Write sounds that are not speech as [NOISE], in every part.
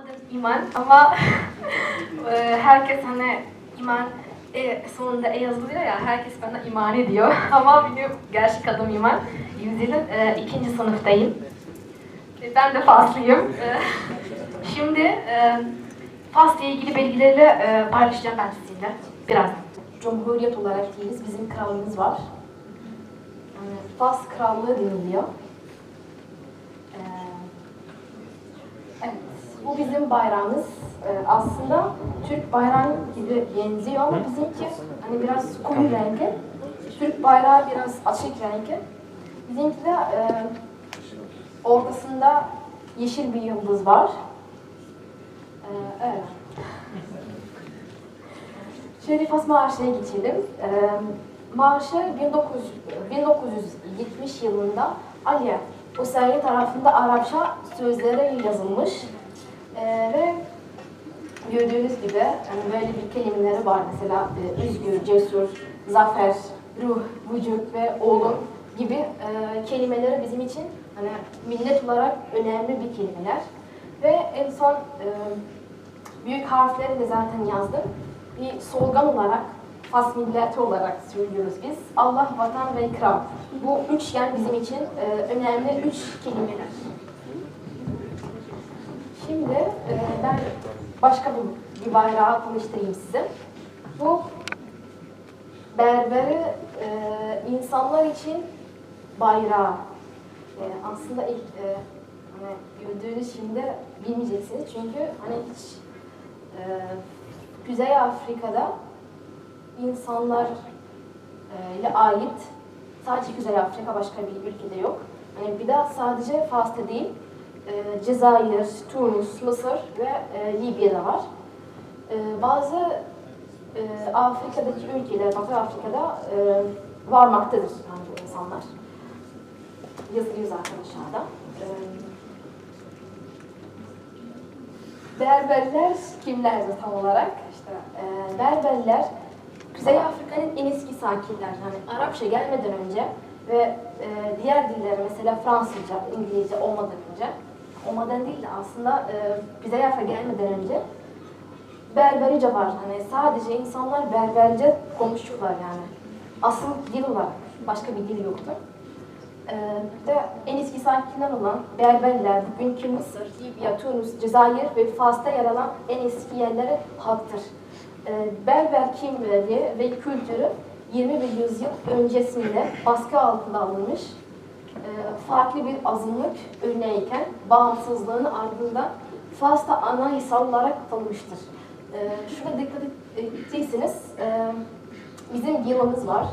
Adım İman ama [LAUGHS] e, herkes hani İman e, sonunda E yazılıyor ya herkes bana İman ediyor [LAUGHS] ama benim gerçek adım İman. Yüzyılın e, ikinci sınıftayım. E, Ben de Faslıyım. E, [LAUGHS] şimdi e, Fas'la ilgili bilgileri e, paylaşacağım ben sizinle birazdan. Cumhuriyet olarak değiliz, bizim krallığımız var. Fas Krallığı deniliyor. E, Evet, bu bizim bayrağımız. Ee, aslında Türk bayrağı gibi benziyor ama bizimki hani biraz koyu renkli. Türk bayrağı biraz açık renkli. Bizimki de e, ortasında yeşil bir yıldız var. Ee, evet. Şöyle Fas Marşı'ya geçelim. Ee, marşı 1900, 1970 yılında Ali Hüseyin tarafında Arapça sözlere yazılmış. Ee, ve gördüğünüz gibi yani böyle bir kelimeleri var mesela e, özgür, cesur, zafer, ruh, vücut ve oğlum gibi e, kelimeleri bizim için hani millet olarak önemli bir kelimeler. Ve en son e, büyük harfleri de zaten yazdım. Bir slogan olarak, Fas milleti olarak söylüyoruz biz. Allah, vatan ve ikram. Bu üçgen bizim için e, önemli üç kelimeler. Şimdi e, ben başka bir, bir bayrağı tanıştırayım size. Bu berberi e, insanlar için bayrağı. E, aslında ilk e, hani gördüğünüz şimdi bilmeyeceksiniz çünkü hani hiç e, Kuzey Afrika'da insanlar e, ile ait sadece Kuzey Afrika başka bir ülkede yok. Yani bir de sadece Fas'ta değil, e, Cezayir, Tunus, Mısır ve e, Libya'da var. E, bazı e, Afrika'daki ülkeler, Batı Afrika'da e, varmaktadır yani bu insanlar. Yazılıyor zaten aşağıda. E, Berberler kimlerdir tam olarak? İşte Berberler Kuzey Afrika'nın en eski sakinler. Yani Arapça gelmeden önce ve diğer diller mesela Fransızca, İngilizce olmadan önce, olmadan değil de aslında e, Kuzey Afrika gelmeden önce Berberice var. Hani sadece insanlar Berberce konuşuyorlar yani. Asıl dil olarak başka bir dil yoktur. Ee, ve en eski sakinler olan Berberler, bugünkü Mısır, Libya, Tunus, Cezayir ve Fas'ta yer alan en eski yerleri halktır. Ee, Berber kimliği ve kültürü 21 yüzyıl öncesinde baskı altında alınmış, e, farklı bir azınlık örneğiken bağımsızlığının ardından Fas'ta anayasal olarak tanınmıştır. Ee, şuna dikkat ettiyseniz, e, bizim yılımız var.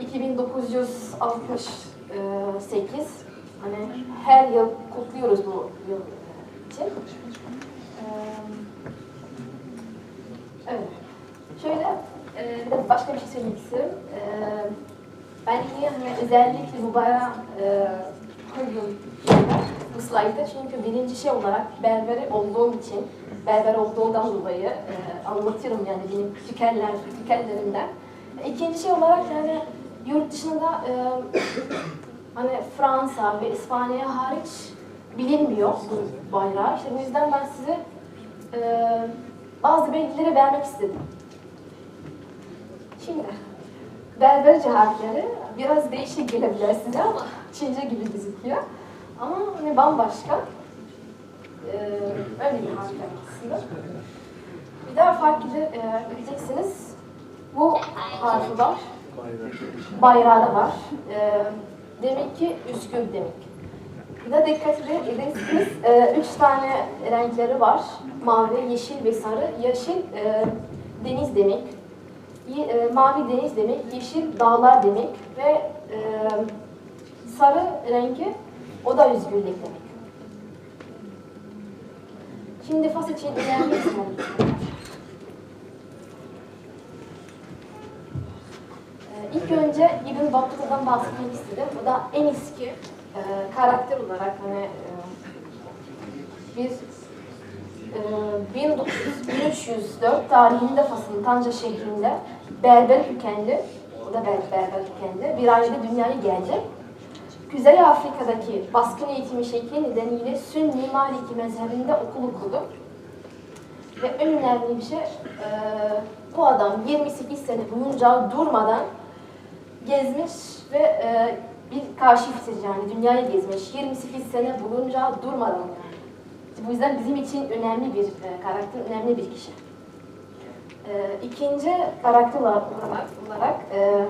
Ee, 2968 hani her yıl kutluyoruz bu yıl için. Ee, evet. Şöyle e, başka bir şey söylemek istiyorum. Ee, ben niye hani özellikle bu bayrağı e, koydum bu slaytta çünkü birinci şey olarak berberi olduğum için berber olduğumdan dolayı e, anlatıyorum yani benim tükeller, tükellerimden. İkinci şey olarak yani yurt dışında e, [COUGHS] hani Fransa ve İspanya hariç bilinmiyor bu bayrağı. İşte bu yüzden ben size e, bazı bilgileri vermek istedim. Şimdi Berberce harfleri biraz değişik gelebilir size ama Çince gibi gözüküyor. Ama hani bambaşka. Ee, öyle bir harfler aslında. Bir daha fark e, edeceksiniz. Bu harfi var. Bayrağı da var. Ee, demek ki Üsküp demek. Bir de dikkat ederseniz e, üç tane renkleri var. Mavi, yeşil ve sarı. Yeşil e, deniz demek. E, mavi deniz demek. Yeşil dağlar demek. Ve e, sarı rengi o da özgürlük demek. Şimdi Fas için isimler. Ee, İlk önce İbn Battuta'dan bahsetmek istedim. Bu da en eski e, karakter olarak hani e, bir 1900 1304 tarihinde Fas'ın Tanca şehrinde Berber kökenli, o da Ber- Berber kökenli bir aile dünyaya geldi. Kuzey Afrika'daki baskın eğitimi şekli nedeniyle Sünni Maliki mezhebinde okul okudu. Ve en önemli bir şey, e, bu adam 28 sene boyunca durmadan gezmiş ve e, bir kaşiftir yani dünyayı gezmiş. 28 sene boyunca durmadan yani. Bu yüzden bizim için önemli bir e, karakter, önemli bir kişi. E, ikinci karakter olarak, olarak e,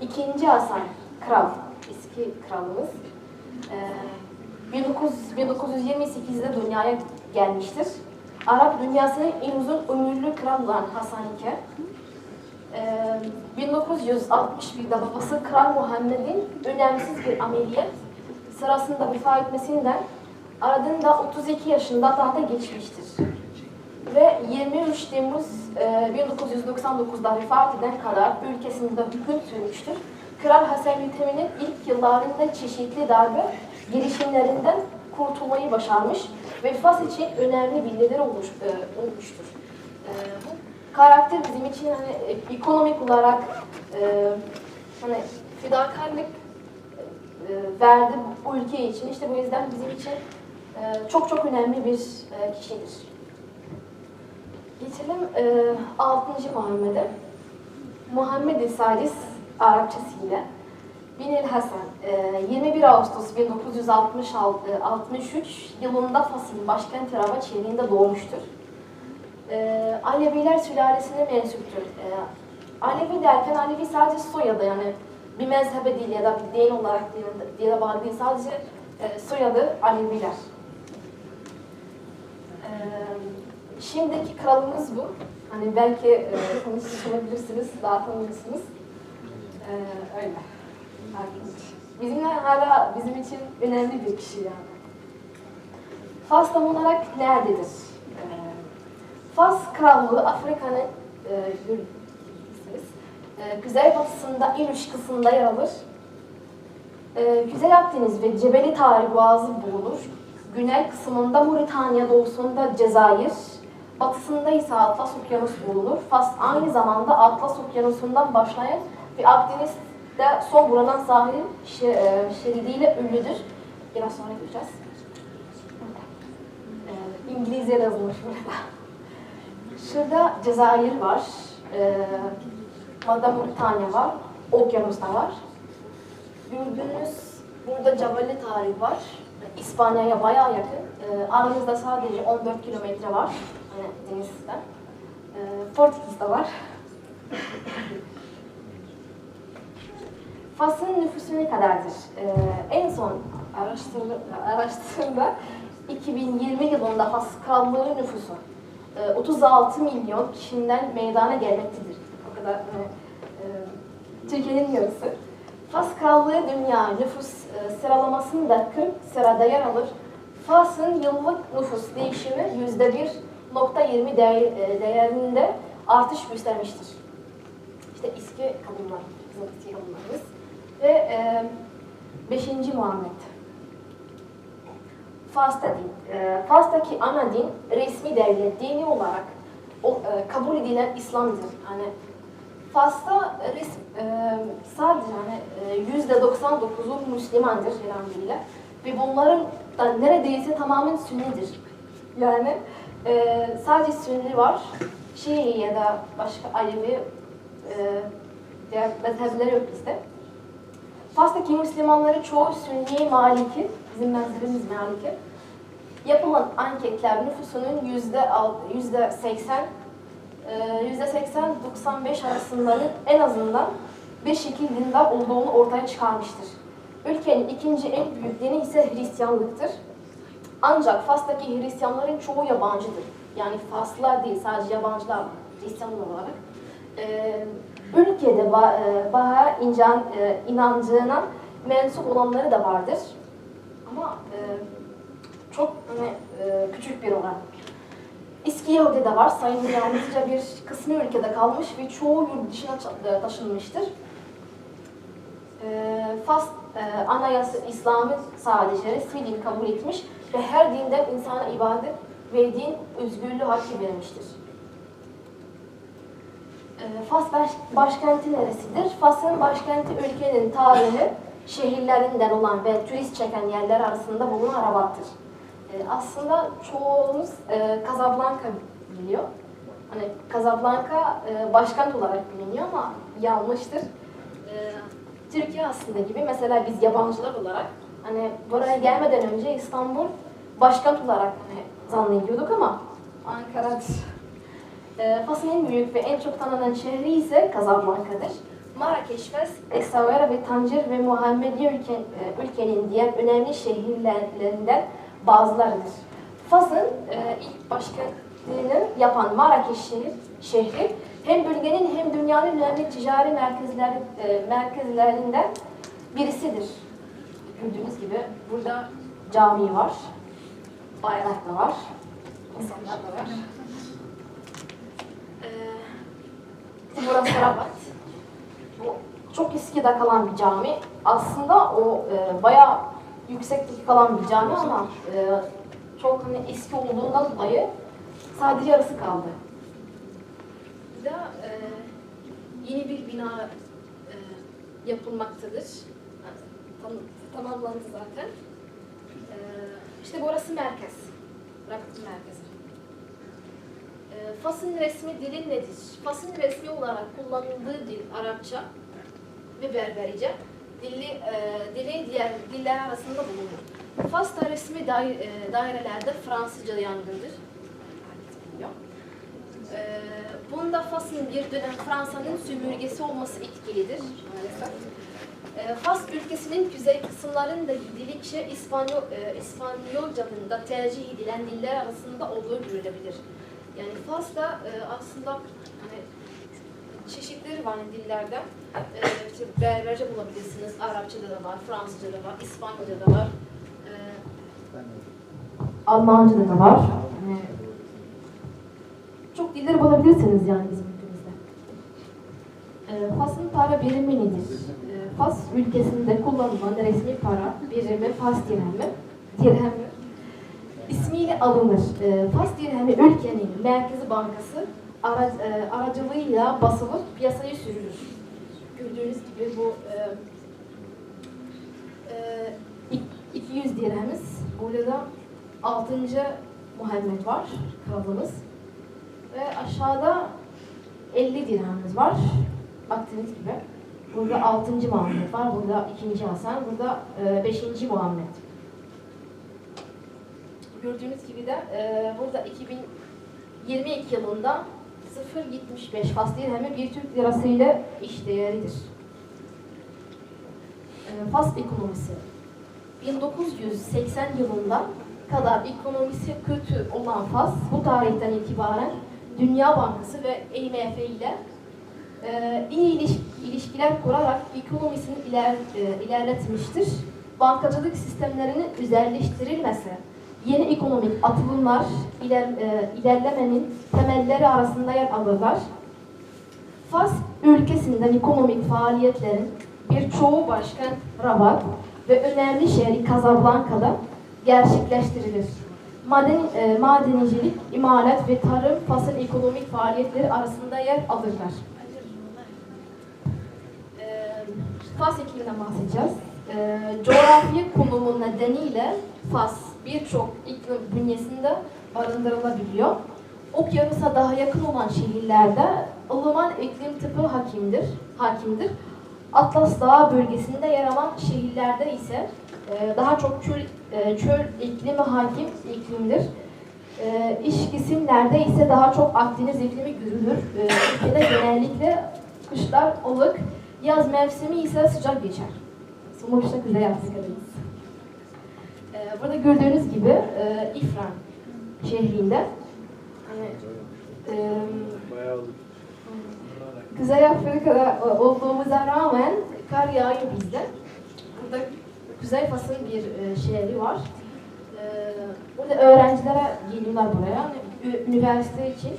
ikinci Hasan, kral, eski kralımız. E, 19, 1928'de dünyaya gelmiştir. Arap dünyasının en uzun ömürlü kral olan Hasan II. Ee, 1961'de babası Kral Muhammed'in önemsiz bir ameliyat sırasında vefat etmesinden ardından 32 yaşında tahta geçmiştir. Ve 23 Temmuz e, 1999'da vefat eden kadar ülkesinde hüküm sürmüştür. Kral Hasan yönetiminin ilk yıllarında çeşitli darbe girişimlerinden kurtulmayı başarmış ve Fas için önemli bilgileri olmuş, e, olmuştur. E, karakter bizim için hani ekonomik olarak e, hani fedakarlık e, verdi bu ülke için. İşte bu yüzden bizim için çok çok önemli bir e, kişidir. Geçelim e, 6. Muhammed'e. Muhammed-i Sadis Arapçasıyla Binil Hasan, e, 21 Ağustos 1963 yılında Fas'ın başkenti Rabat şehrinde doğmuştur. E, Aleviler sülalesine mensuptur. E, Alevi derken Alevi sadece soyadı yani bir mezhebe değil ya da bir din olarak diye de bağlı değil. Sadece e, soyadı Aleviler. E, şimdiki kralımız bu. Hani belki e, konuşabilirsiniz, daha tanıyorsunuz. E, öyle. Bizimle hala bizim için önemli bir kişi yani. Fas tam olarak nerededir? Ee, Fas Krallığı Afrika'nın e. E, kuzeybatısında en uç kısmında yer alır. E, Kuzey Akdeniz ve Cebeli Tarih Boğazı bulunur. Güney kısmında Moritanya, doğusunda Cezayir, batısında ise Atlas Okyanus bulunur. Fas aynı zamanda Atlas Okyanusu'ndan başlayan ve Akdeniz'de son bulunan sahil e, şeridiyle ünlüdür. Biraz sonra göreceğiz. E, İngilizce yazılmış burada. Şurada Cezayir var. E, Mada Moritanya var. Okyanus'ta var. Gördüğünüz burada Cebeli Tarih var. İspanya'ya bayağı yakın. E, aramızda sadece 14 kilometre var. Yani denizden. E, Portekiz'de var. Fas'ın nüfusu ne kadardır? Ee, en son araştırma, araştırma 2020 yılında Fas Krallığı nüfusu e, 36 milyon kişiden meydana gelmektedir. O kadar e, e, Türkiye'nin yarısı. Fas Krallığı dünya nüfus e, sıralamasında 40 sırada yer alır. Fas'ın yıllık nüfus değişimi %1.20 değer, e, değerinde artış göstermiştir. İşte eski kadınlar, bizim eski kadınlarımız. Ve e, beşinci Muhammed. Fas'ta din. E, Fas'taki ana din resmi devlet dini olarak o, e, kabul edilen İslam'dır. Yani Fas'ta res, e, sadece hani e, yüzde 99'u Müslümandır elhamdülillah. Ve bunların da neredeyse tamamen Sünnidir. Yani e, sadece Sünni var. Şii ya da başka Alevi e, diğer mezhepleri yok bizde. Fas'taki Müslümanları çoğu Sünni Maliki, bizim mezhebimiz Maliki. Yapılan anketler nüfusunun yüzde al- yüzde seksen, e, yüzde seksen 95 arasındanın en azından bir şekil dindar olduğunu ortaya çıkarmıştır. Ülkenin ikinci en büyük dini ise Hristiyanlıktır. Ancak Fas'taki Hristiyanların çoğu yabancıdır. Yani Faslılar değil, sadece yabancılar Hristiyan olarak. Ee, ülkede e, Baha incan, e, inancına mensup olanları da vardır. Ama e, çok hani, e, küçük bir oran. Eski Yahudi'de var, sayının yalnızca bir kısmı ülkede kalmış ve çoğu yurt dışına e, taşınmıştır. E, Fas e, anayasa İslam'ı sadece resmi din kabul etmiş ve her dinden insana ibadet ve din özgürlüğü hakkı vermiştir. E, Fas baş, başkenti neresidir? Fas'ın başkenti ülkenin tarihi şehirlerinden olan ve turist çeken yerler arasında bulunan Rabat'tır. E, aslında çoğumuz e, Casablanca biliyor. Hani Casablanca e, başkent olarak biliniyor ama yanlıştır. Türkiye aslında gibi mesela biz yabancılar olarak hani buraya gelmeden önce İstanbul başkent olarak hani zannediyorduk ama Ankara'dır. E, Fas'ın en büyük ve en çok tanınan şehri ise Casablanca'dır. Marrakeş, Fes, Essaouira ve Tanger ve Muhammediye ülke, e, ülkenin diğer önemli şehirlerinden bazılarıdır. Fas'ın e, ilk başkentliğini yapan Marrakeş şehir, şehri hem bölgenin hem dünyanın önemli ticari merkezleri, e, merkezlerinden birisidir. Gördüğünüz gibi burada cami var, bayrak da var, insanlar da var. Ee, burası Rabat. Bu çok eskide kalan bir cami. Aslında o e, bayağı yükseklik kalan bir cami ama e, çok hani eski olduğundan dolayı sadece yarısı kaldı. De e, yeni bir bina e, yapılmaktadır. Tam, tamamlandı zaten. E, işte burası merkez. Rabat'ın merkezi. E, Fas'ın resmi dili nedir? Fas'ın resmi olarak kullanıldığı dil Arapça ve Berberice. Dili, e, dili diğer diller arasında bulunur. Fas'ta resmi dair, e, dairelerde Fransızca yaygındır. Herkes biliyor. E, bunda Fas'ın bir dönem Fransa'nın sömürgesi olması etkilidir maalesef. E, Fas ülkesinin kuzey kısımlarında Dilekçe İspanyol, e, İspanyolcanın da tercih edilen diller arasında olduğu görülebilir. Yani Fas'ta e, aslında hani çeşitleri var hani dillerden. E, işte Berberce bulabilirsiniz, Arapçada da var, Fransızca'da var, İspanyolca'da var. E, Almanca'da da var. Çok dilleri bulabilirsiniz yani bizim ülkemizde. E, Fas'ın para birimi nedir? E, Fas ülkesinde kullanılan resmi para birimi Fas dirhemi. Dirhemi ismiyle alınır. E, Fas dirhemi ülkenin merkezi bankası ara, e, aracılığıyla basılıp piyasaya sürülür. Gördüğünüz gibi bu e, e, 200 dirhemiz. Burada da 6. Muhammed var, kralımız. Ve aşağıda 50 dirhemimiz var. Baktığınız gibi. Burada 6. Muhammed var, burada 2. Hasan, burada 5. Muhammed. Gördüğünüz gibi de e, burada 2022 yılında 0.75 Fas dirhemi bir Türk lirası ile eşdeğeridir. E, Fas ekonomisi 1980 yılında kadar ekonomisi kötü olan Fas bu tarihten itibaren Dünya Bankası ve IMF ile e, iyi iliş- ilişkiler kurarak ekonomisini iler, e, ilerletmiştir. Bankacılık sistemlerinin özelleştirilmesi, yeni ekonomik atılımlar iler, e, ilerlemenin temelleri arasında yer alırlar. Fas ülkesinden ekonomik faaliyetlerin birçoğu başkent Rabat ve önemli şehri Casablanca'da gerçekleştirilir. Maden, e, madenicilik, imalat ve tarım Fas'ın ekonomik faaliyetleri arasında yer alırlar. E, Fas ikliminden bahsedeceğiz. E, coğrafi konumu nedeniyle Fas birçok iklim bünyesinde barındırılabiliyor. Okyanusa daha yakın olan şehirlerde ılıman iklim tipi hakimdir, hakimdir. Atlas Dağı bölgesinde yer alan şehirlerde ise e, daha çok çöl, e, çöl iklimi hakim iklimdir. E, kesimlerde ise daha çok Akdeniz iklimi görülür. E, ülkede genellikle kışlar ılık, yaz mevsimi ise sıcak geçer. Sonuçta Kuzey Afrika'dayız. E, burada gördüğünüz gibi e, İfran şehrinde e, Bayağı. Kuzey Afrika'da olduğumuza rağmen kar yağıyor bizde. Burada Kuzey Fas'ın bir e, şehri var. E, burada öğrencilere geliyorlar buraya. Üniversite için.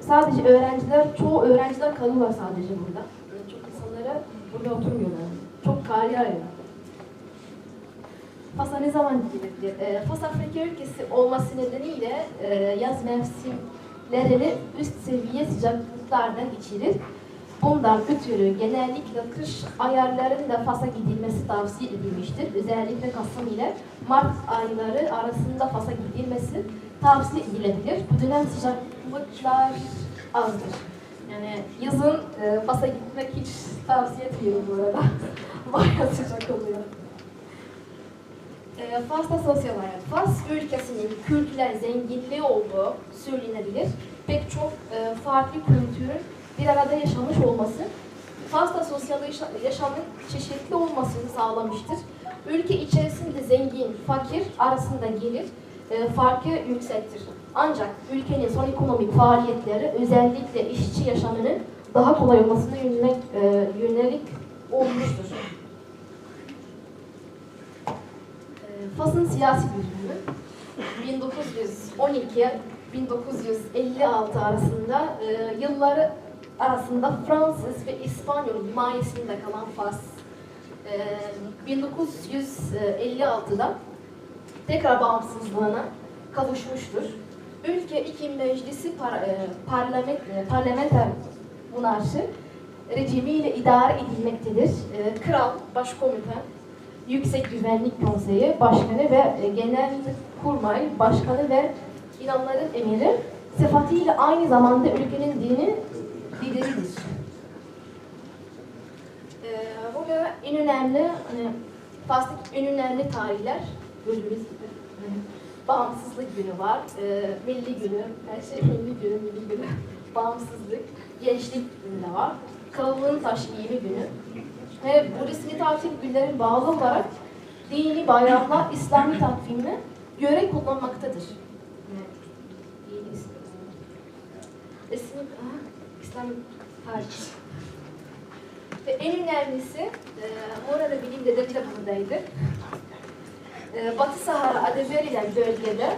Sadece öğrenciler, çoğu öğrenciler kalıyorlar sadece burada. Çok insanlara burada oturmuyorlar. Çok kar yağıyor. Fas'a ne zaman gidilebilir? E, Fas Afrika ülkesi olması nedeniyle e, yaz mevsimlerini üst seviye sıcaklıklardan geçirir. Bundan ötürü genellikle kış ayarlarında Fas'a gidilmesi tavsiye edilmiştir. Özellikle Kasım ile Mart ayları arasında Fas'a gidilmesi tavsiye edilebilir. Bu dönem sıcaklıklar azdır. Yani yazın e, Fas'a gitmek hiç tavsiye etmiyorum bu arada. [LAUGHS] Bayağı sıcak oluyor. E, Fas'ta sosyal hayat. Fas ülkesinin kültürel zenginliği olduğu söylenebilir pek çok e, farklı kültürün bir arada yaşamış olması Fas'ta sosyal yaşamın çeşitli olmasını sağlamıştır. Ülke içerisinde zengin, fakir arasında gelir e, farkı yüksektir. Ancak ülkenin son ekonomik faaliyetleri özellikle işçi yaşamının daha kolay olmasına yönelik, e, yönelik olmuştur. E, Fas'ın siyasi düzeni 1912 1956 arasında e, yılları arasında Fransız ve İspanyol himayesinde kalan Fas e, 1956'da tekrar bağımsızlığına kavuşmuştur. Ülke iki meclisi par, e, parlament, e, parlamenter monarşi rejimiyle idare edilmektedir. E, kral, başkomutan, Yüksek Güvenlik Konseyi Başkanı ve e, Genel Kurmay Başkanı ve İranların emiri sıfatıyla aynı zamanda ülkenin dini lideridir. Ee, burada en önemli, hani, Fas'taki en önemli tarihler gördüğünüz gibi hani, bağımsızlık günü var, e, milli günü, her şey milli günü, milli günü, [LAUGHS] bağımsızlık, gençlik günü de var, krallığın taşıyimi günü. Ve bu resmi tatil günlerin bağlı olarak dini bayramlar İslami takvimine göre kullanmaktadır. İslam- Resmi, aha, İslami tarih. Ve en önemlisi, e, Morara bilim dedemi de buradaydı. E, Batı Sahara adı bölgede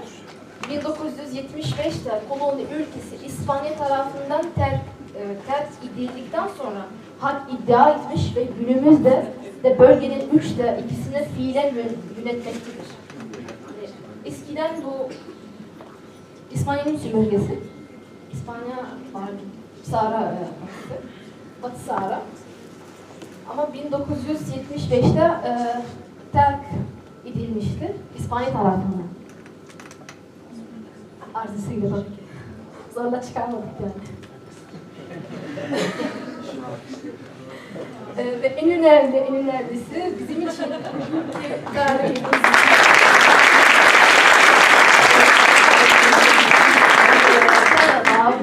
1975'te koloni ülkesi İspanya tarafından terk, e, terk edildikten sonra hak iddia etmiş ve günümüzde de bölgenin üçte ikisini fiilen yön- yönetmektedir. Yani eskiden bu İspanya'nın sömürgesi, İspanya var, Sahara e, Batısı, Batı Sahara. Ama 1975'te e, terk edilmişti İspanya tarafından. Tabii ki. Zorla çıkarmadık yani. E, ve en önemli, en önemlisi bizim için [LAUGHS]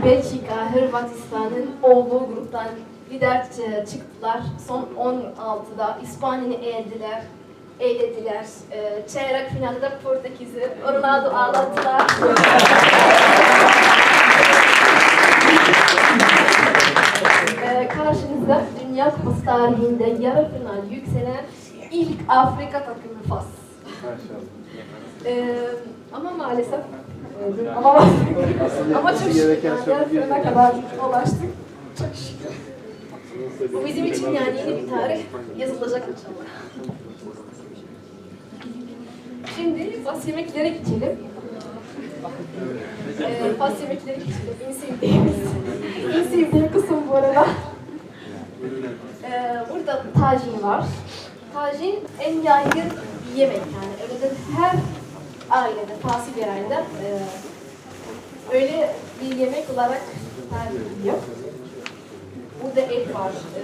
Belçika, Hırvatistan'ın olduğu gruptan lider ç- çıktılar. Son 16'da İspanya'yı elediler. Eğlediler. Ee, çeyrek finalde Portekiz'i Ronaldo ağlattılar. Ee, karşınızda Dünya Kupası tarihinde yarı final yükselen ilk Afrika takımı Fas. Ee, ama maalesef e, ama [LAUGHS] ama çok şükür yani kadar ulaştık. Çok şükür. Bu bizim için yani yeni bir tarih yazılacak inşallah. Şimdi Fas yemeklere geçelim. Ee, Fas yemeklere geçelim. En sevdiğimiz, en sevdiğim kısım bu arada. Ee, burada tacin var. Tacin en yaygın bir yemek yani. Öyle her ailede, Fasi bir ailede e, öyle bir yemek olarak tercih ediliyor. Burada et var. E.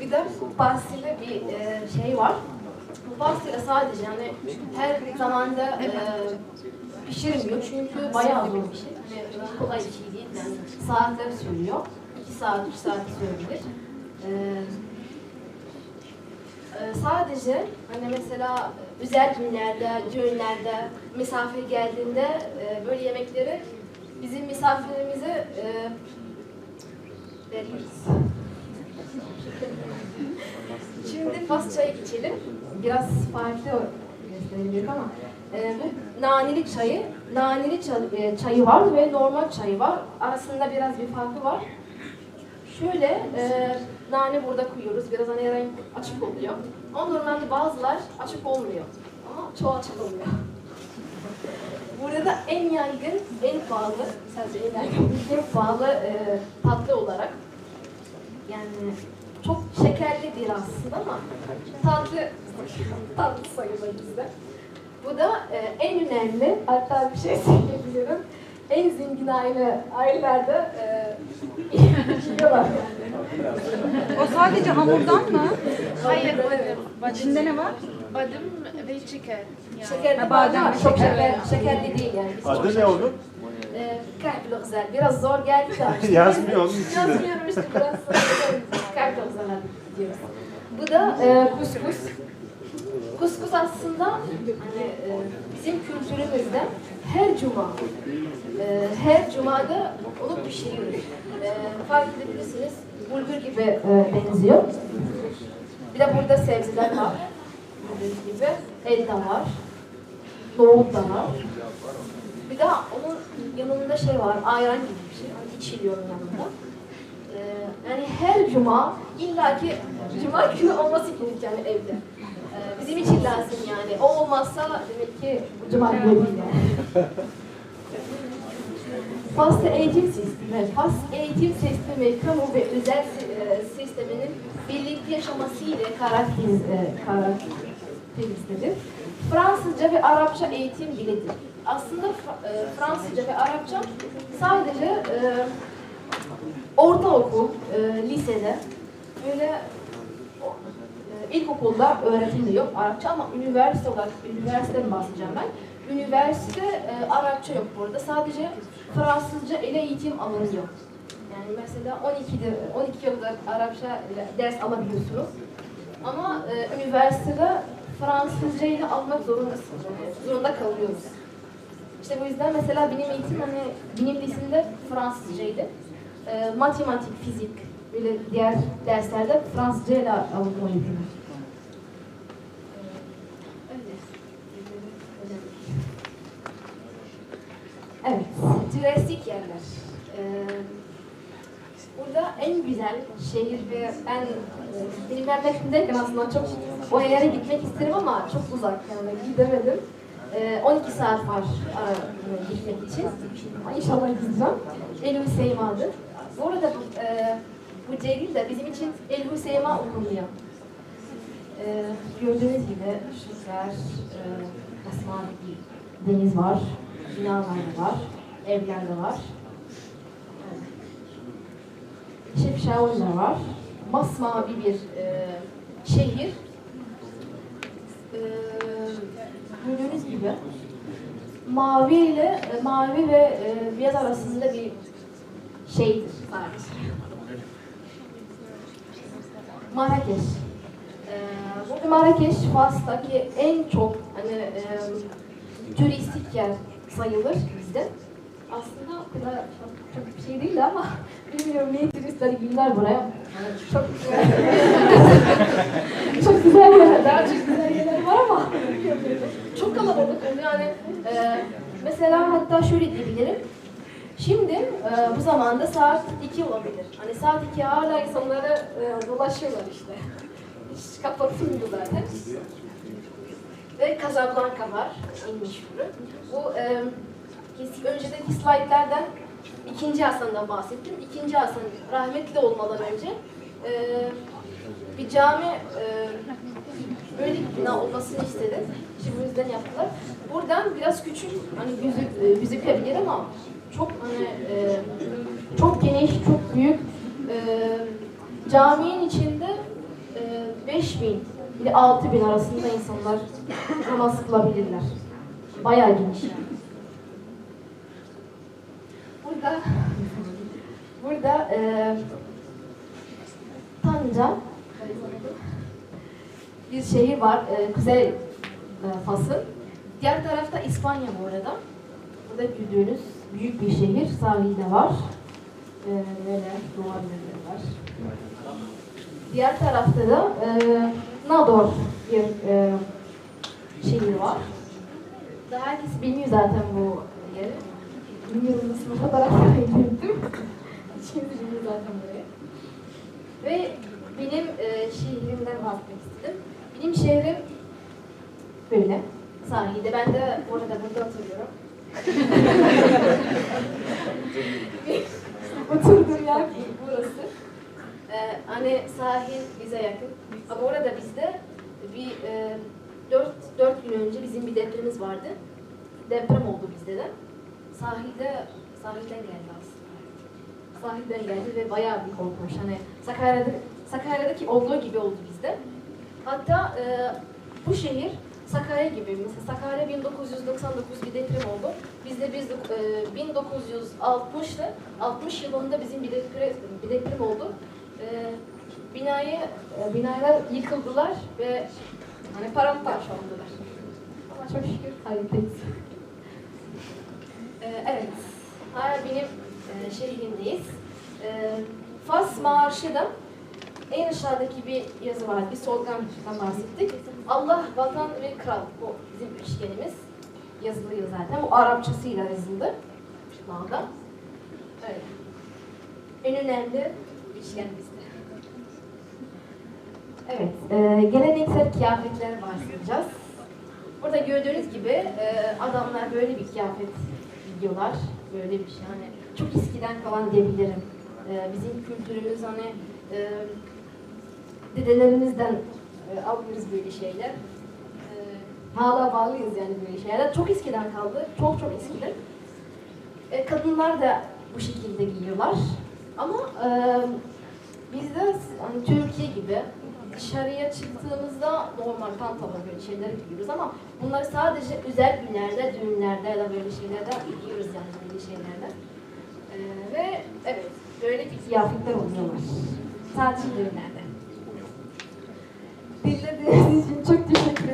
Bir de pastille bir e, şey var. Bu pastille sadece yani her zamanda e, pişirilmiyor çünkü bayağı zor bir şey. Hani kolay bir şey değil yani saatler sürüyor. 2 saat, 3 saat sürebilir. E, e, sadece hani mesela özel günlerde, düğünlerde misafir geldiğinde e, böyle yemekleri bizim misafirimize e, veriyoruz. [LAUGHS] Şimdi Fas çayı içelim. Biraz farklı gösterebilir ama e, bu naneli çayı, naneli çay- e, çayı var ve normal çayı var. Arasında biraz bir farkı var. Şöyle e, nane burada koyuyoruz. Biraz hani renk açık oluyor. Ama normalde bazılar açık olmuyor. Ama çoğu açık oluyor. burada en yaygın, en pahalı, sadece en yaygın, en pahalı e, tatlı olarak yani çok şekerli değil aslında ama tatlı tatlı sayılır bizde. Bu da e, en önemli, hatta bir şey söyleyebilirim. En zengin aile, ailelerde e, yiyorlar. O sadece hamurdan mı? Hayır, badem. İçinde ne var? Badem ve şeker. Yani. Şekerli Ha, badem, badem, çok şeker. şeker, şekerli değil yani. Biz Adı ne şeker- onun? Ee, Kalp güzel. Biraz zor geldi de. [LAUGHS] Yazmıyor onun içinde. Yazmıyorum işte biraz. Kalp güzel diyoruz. Bu da e, kuskus. Kuskus aslında hani, e, bizim kültürümüzde her cuma, e, her cumada onu pişiriyoruz. E, fark edebilirsiniz bulgur gibi e, benziyor. Bir de burada sebzeler var. Gördüğünüz gibi et de var. Nohut da var. Bir de onun yanında şey var, ayran gibi bir şey. Hani içiliyor yanında. Ee, yani her cuma illaki cuma günü olması gerekiyor yani evde. Ee, bizim için lazım yani. O olmazsa demek ki cuma günü değil yani. Fas'ta eğitim sistemi, Fas eğitim sistemi, kamu ve özel e, sisteminin birlikte yaşaması ile karakteriz, e. Fransızca ve Arapça eğitim dilidir. Aslında e, Fransızca ve Arapça sadece e, ortaokul, lisede böyle ilkokulda öğretiliyor Arapça ama üniversite olarak üniversiteden bahsedeceğim ben. Üniversite e, Arapça yok burada. Sadece Fransızca ile eğitim alınıyor. Yani mesela 12'de 12 yılda Arapça ders alabiliyorsunuz. Ama e, üniversitede Fransızca ile almak zorundasınız. Zorunda kalıyoruz. İşte bu yüzden mesela benim eğitim hani benim lisemde Fransızcaydı. E, matematik, fizik, böyle diğer derslerde Fransızca ile alınıyor eğitim. Öyle. Evet, turistik yerler. Ee, burada en güzel şehir ve en e, benim memleketimdeyken aslında çok o yere gitmek isterim ama çok uzak yani gidemedim. Ee, 12 saat var e, gitmek için. İnşallah gideceğim. El Hüseyin'adır. Bu arada bu, e, bu Celil de bizim için El Hüseyin okunuyor. Ee, gördüğünüz gibi şurada e, bir deniz var, binalar var, evler de var. Şefşavuller var. Masmavi bir e, şehir. E, gördüğünüz gibi mavi ile e, mavi ve e, beyaz arasında bir şeydir sadece. Marrakeş. Ee, burada Marrakeş Fas'taki en çok hani e, turistik yer sayılır bizde. Aslında o kadar çok, çok bir şey değil ama [LAUGHS] bilmiyorum niye turistler girdiler buraya. [LAUGHS] Çok güzel. [LAUGHS] çok güzel yerler, daha çok güzel yerler var ama çok kalabalık oluyor yani. e, mesela hatta şöyle diyebilirim. Şimdi e, bu zamanda saat 2 olabilir. Hani saat 2 hala insanları e, dolaşıyorlar işte. Hiç kapatılmıyor zaten. Ve Casablanca var, meşhuru. Bu e, kes- öncedeki slaytlardan ikinci Hasan'dan bahsettim. İkinci Hasan rahmetli olmadan önce e, bir cami e, böyle bir bina olmasını istedi. İşte bu yüzden yaptılar. Buradan biraz küçük, hani gözük, e, gözükebilir ama çok hani e, çok geniş, çok büyük. E, caminin içinde e, 5000 ile 6000 arasında insanlar namaz kılabilirler. Bayağı geniş. Burada burada e, Tanca bir şehir var, e, Kuzey e, Fas'ın. Diğer tarafta İspanya bu arada. Burada gördüğünüz büyük bir şehir, sahilde var. E, böyle duvarları var. Diğer tarafta da e, Nador bir e, şehir var. Daha herkes bilmiyor zaten bu yeri. Bilmiyorum nasıl fotoğraflara girdim. Bilmiyor zaten burayı. Ve benim e, şehrimden bahsetmek istedim. Benim şehrim böyle sahilde. Ben de bu arada burada oturuyorum. [LAUGHS] Oturduğum yer burası. Ee, hani sahil bize yakın. Ama orada bizde bir e, dört, dört gün önce bizim bir depremimiz vardı. Deprem oldu bizde de. Sahilde, sahilden geldi aslında. Sahilden geldi ve bayağı bir korkmuş. Hani Sakarya'da, Sakarya'daki olduğu gibi oldu bizde. Hatta e, bu şehir Sakarya gibi. Mesela Sakarya 1999 bir deprem oldu. Bizde biz e, 1960'lı 60 yılında bizim bir deprem, bir deprem oldu. E, binayı e, binalar yıkıldılar ve hani paramparça oldular. Ama çok şükür hayattayız. E, evet. Harbi'nin e, şehrindeyiz. E, Fas Marşı da en aşağıdaki bir yazı var. Bir slogandan bahsettik. Allah, vatan ve kral. Bu bizim üçgenimiz. Yazılıyor zaten. Bu Arapçasıyla yazıldı. Mağda. Öyle. En önemli üçgen bizde. Evet. E, geleneksel kıyafetler bahsedeceğiz. Burada gördüğünüz gibi e, adamlar böyle bir kıyafet giyiyorlar. Böyle bir şey. Hani çok eskiden kalan diyebilirim. E, bizim kültürümüz hani e, dedelerimizden e, alıyoruz böyle şeyler. E, hala bağlıyız yani böyle şeyler. Çok eskiden kaldı. Çok çok eskiden. E, kadınlar da bu şekilde giyiyorlar. Ama e, bizde hani Türkiye gibi dışarıya çıktığımızda normal pantolon böyle şeyler giyiyoruz ama bunları sadece özel günlerde, düğünlerde ya da böyle şeylerde giyiyoruz yani böyle şeylerde. E, ve evet böyle bir kıyafetler oluyorlar. Sadece düğünlerde. Dinlediğiniz için çok teşekkür